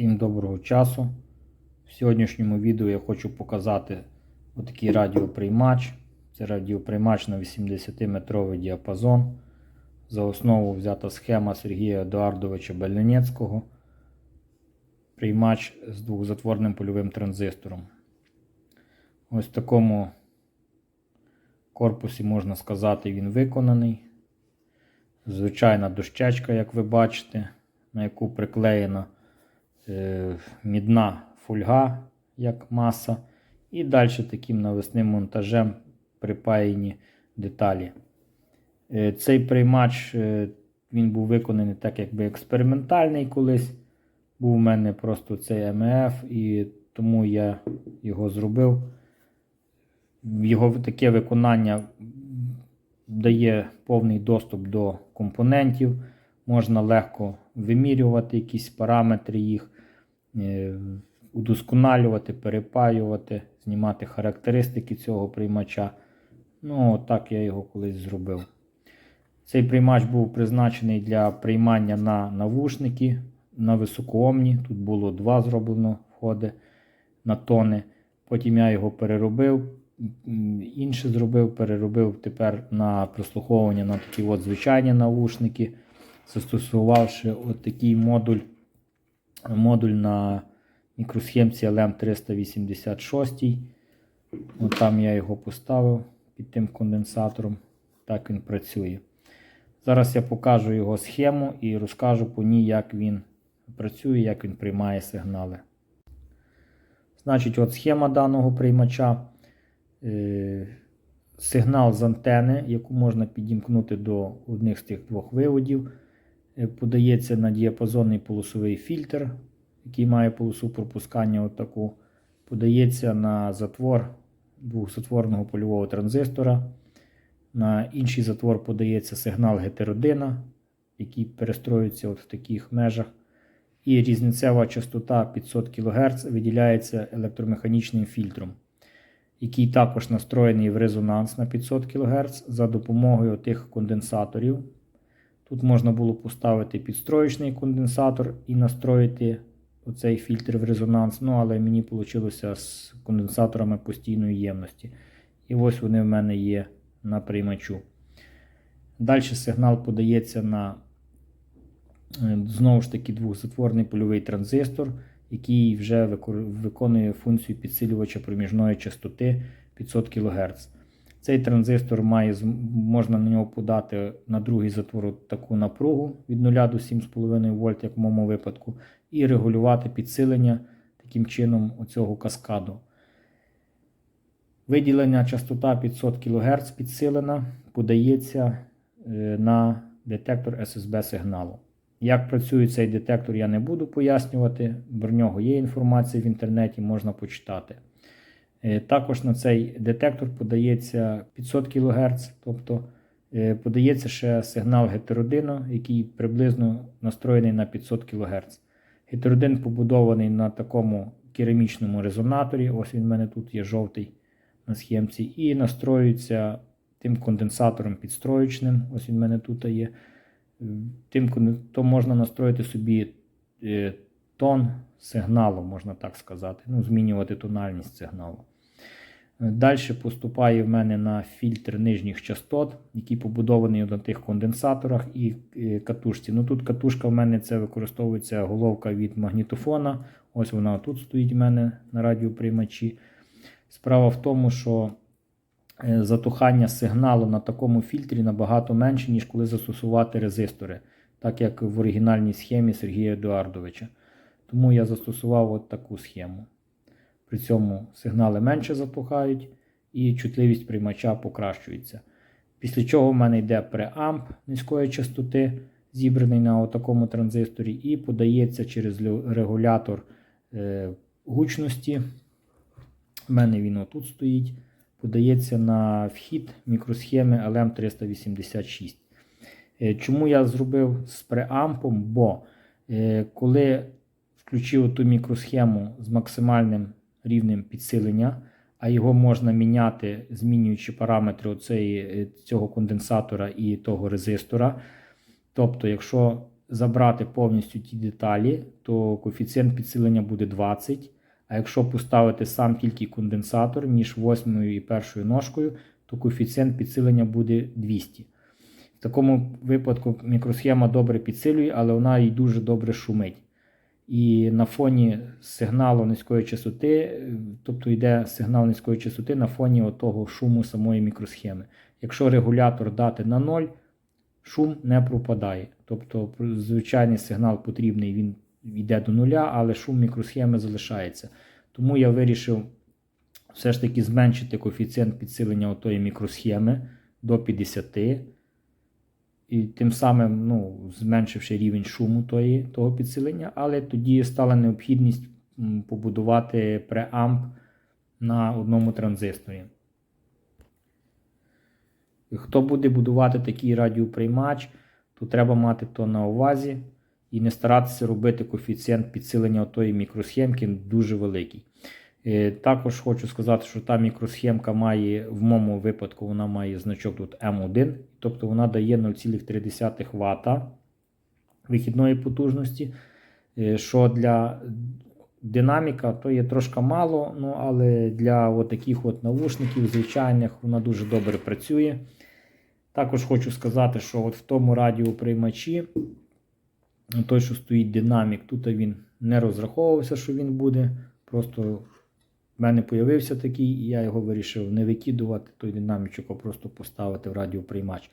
Всім доброго часу. В сьогоднішньому відео я хочу показати отакий радіоприймач. Це радіоприймач на 80-метровий діапазон. За основу взята схема Сергія Едуардовича Бельненецького. Приймач з двохзатворним польовим транзистором. Ось в такому корпусі, можна сказати, він виконаний. Звичайна дощечка, як ви бачите, на яку приклеєна мідна фольга, як маса. І далі таким навісним монтажем припаяні деталі. Е, цей приймач е, він був виконаний так, якби експериментальний колись. Був у мене просто цей МФ, і тому я його зробив. Його таке виконання дає повний доступ до компонентів. Можна легко вимірювати якісь параметри їх, е, удосконалювати, перепаювати, знімати характеристики цього приймача. Ну, так я його колись зробив. Цей приймач був призначений для приймання на навушники на високоомні. Тут було два зроблено входи на тони. Потім я його переробив. Інше зробив, переробив тепер на прослуховування на такі от звичайні навушники, застосувавши от такий модуль модуль на мікросхемці LM386. От там я його поставив під тим конденсатором. Так він працює. Зараз я покажу його схему і розкажу по ній, як він працює, як він приймає сигнали. Значить, от схема даного приймача. Е, сигнал з антени, яку можна підімкнути до одних з тих двох виводів. Е, подається на діапазонний полосовий фільтр, який має полосу пропускання. Отаку. Подається на затвор двохзатворного польового транзистора. На інший затвор подається сигнал гетеродина, який перестроюється от в таких межах. І різницева частота 500 кГц виділяється електромеханічним фільтром який також настроєний в резонанс на 500 кГц за допомогою тих конденсаторів. Тут можна було поставити підстроєчний конденсатор і настроїти оцей фільтр в резонанс. Ну, але мені вийшло з конденсаторами постійної ємності. І ось вони в мене є на приймачу. Далі сигнал подається на е, знову ж таки двохзатворний польовий транзистор який вже виконує функцію підсилювача проміжної частоти 500 кГц. Цей транзистор має, можна на нього подати на другий затвор таку напругу від 0 до 7,5 вольт, як в моєму випадку, і регулювати підсилення таким чином оцього каскаду. Виділення частота 500 кГц підсилена подається е, на детектор SSB сигналу. Як працює цей детектор, я не буду пояснювати. Про нього є інформація в інтернеті, можна почитати. Е, також на цей детектор подається 500 кГц, тобто е, подається ще сигнал гетеродину, який приблизно настроєний на 500 кГц. Гетеродин побудований на такому керамічному резонаторі. Ось він в мене тут є жовтий на схемці, і настроюється тим конденсатором підстроєчним. Ось він в мене тут є тим, то можна настроїти собі е, тон сигналу, можна так сказати. Ну, Змінювати тональність сигналу. Далі поступає в мене на фільтр нижніх частот, який побудований на тих конденсаторах і е, катушці. Ну Тут катушка в мене це використовується головка від магнітофона. Ось вона тут стоїть в мене на радіоприймачі. Справа в тому, що Е, затухання сигналу на такому фільтрі набагато менше, ніж коли застосувати резистори, так як в оригінальній схемі Сергія Едуардовича. Тому я застосував от таку схему. При цьому сигнали менше затухають і чутливість приймача покращується. Після чого в мене йде преамп низької частоти, зібраний на такому транзисторі, і подається через регулятор е, гучності. У мене він отут стоїть подається на вхід мікросхеми LM386. Е, чому я зробив з преампом? Бо е, коли включив ту мікросхему з максимальним рівнем підсилення, а його можна міняти, змінюючи параметри оцеї, е, цього конденсатора і того резистора. Тобто, якщо забрати повністю ті деталі, то коефіцієнт підсилення буде 20. А якщо поставити сам тільки конденсатор між восьмою і першою ножкою, то коефіцієнт підсилення буде 200. В такому випадку мікросхема добре підсилює, але вона і дуже добре шумить. І на фоні сигналу низької частоти, е, тобто йде сигнал низької частоти на фоні того шуму самої мікросхеми. Якщо регулятор дати на 0, шум не пропадає. Тобто звичайний сигнал потрібний, він йде до нуля, але шум мікросхеми залишається. Тому я вирішив все ж таки зменшити коефіцієнт підсилення отої мікросхеми до 50. І тим самим ну, зменшивши рівень шуму тої, того підсилення, але тоді стала необхідність побудувати преамп на одному транзисторі. Хто буде будувати такий радіоприймач, то треба мати то на увазі і не старатися робити коефіцієнт підсилення тої мікросхемки дуже великий. Е, Також хочу сказати, що та мікросхемка має, в моєму випадку, вона має значок тут М1, тобто вона дає 0,3 Вт вихідної потужності, е, що для динаміка то є трошки мало, ну, але для таких от навушників звичайних вона дуже добре працює. Також хочу сказати, що от в тому радіоприймачі, той, що стоїть динамік, тут він не розраховувався, що він буде. Просто в мене з'явився такий, і я його вирішив не викидувати, той динамічок, а просто поставити в радіоприймач.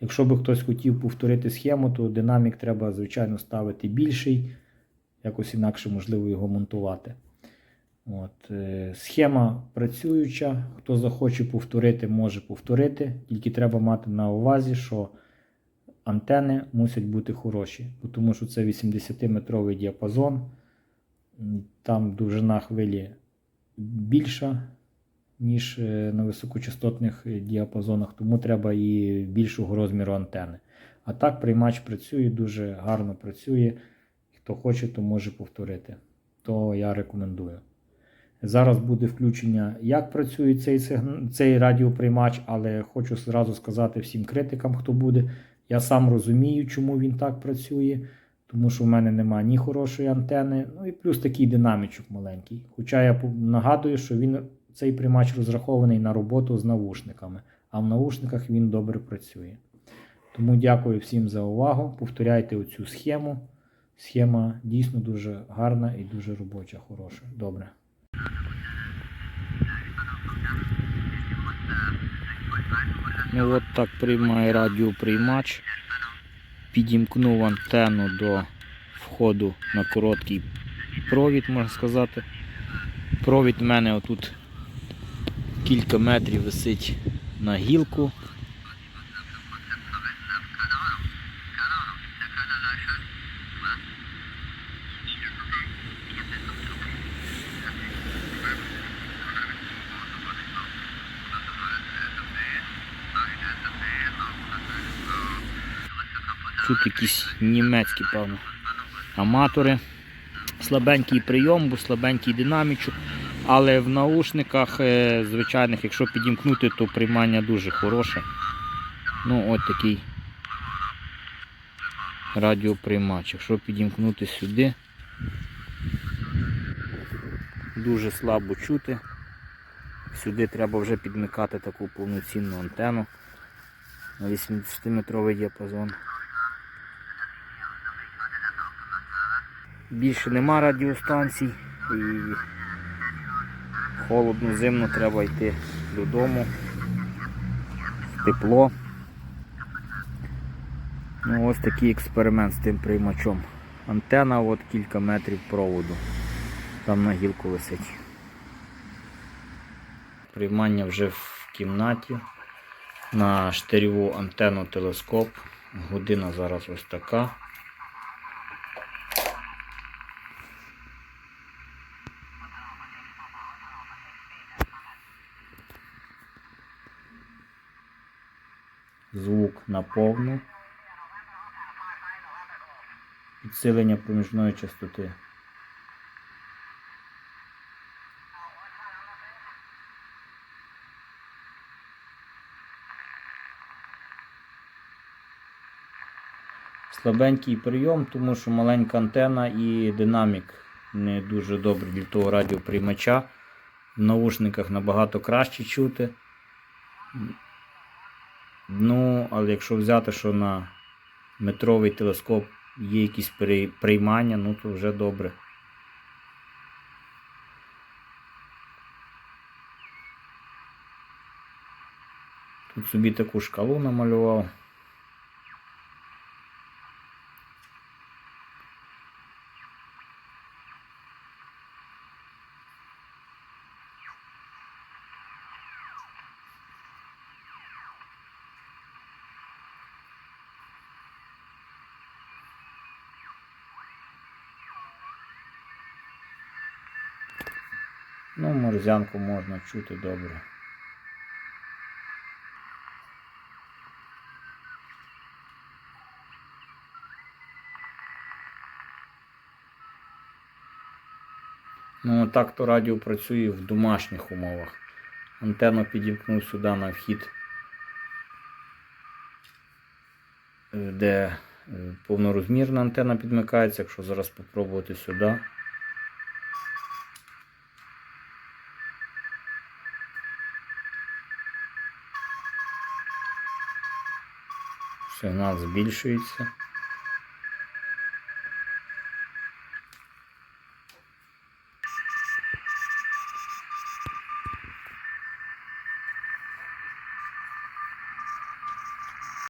Якщо би хтось хотів повторити схему, то динамік треба, звичайно, ставити більший, якось інакше можливо його монтувати. От, е, Схема працююча. Хто захоче повторити, може повторити. Тільки треба мати на увазі, що антени мусять бути хороші, тому що це 80-метровий діапазон. Там довжина хвилі більша, ніж е, на високочастотних е, діапазонах, тому треба і більшого розміру антени. А так приймач працює, дуже гарно працює. Хто хоче, то може повторити. То я рекомендую. Зараз буде включення, як працює цей, цей радіоприймач, але хочу зразу сказати всім критикам, хто буде. Я сам розумію, чому він так працює, тому що в мене немає ні хорошої антени, ну і плюс такий динамічок маленький. Хоча я нагадую, що він, цей приймач розрахований на роботу з навушниками, а в наушниках він добре працює. Тому дякую всім за увагу. Повторяйте оцю схему. Схема дійсно дуже гарна і дуже робоча, хороша. Добре. Ну от так приймає радіоприймач. Підімкнув антенну до входу на короткий провід, можна сказати. Провід в мене отут кілька метрів висить на гілку. Тут якісь німецькі, певно, аматори. Слабенький прийом, бо слабенький динамічок. Але в наушниках е, звичайних, якщо підімкнути, то приймання дуже хороше. Ну, от такий радіоприймач. Якщо підімкнути сюди, дуже слабо чути. Сюди треба вже підмикати таку повноцінну антенну на 80-метровий діапазон. Більше нема радіостанцій і холодно, зимно треба йти додому. в Тепло. Ну, ось такий експеримент з тим приймачом. Антена от кілька метрів проводу. Там на гілку висить. Приймання вже в кімнаті. На штирьову антенну телескоп. Година зараз ось така. Звук на повну. Підсилення проміжної частоти. Слабенький прийом, тому що маленька антена і динамік не дуже добрий для того радіоприймача. В наушниках набагато краще чути. Ну, але якщо взяти, що на метровий телескоп є якісь приймання, ну то вже добре. Тут собі таку шкалу намалював. Ну, морзянку можна чути добре. Ну, так то радіо працює в домашніх умовах. Антенну підімкнув сюди на вхід, е, де е, повнорозмірна антенна підмикається. Якщо зараз спробувати сюди. Сигнал збільшується.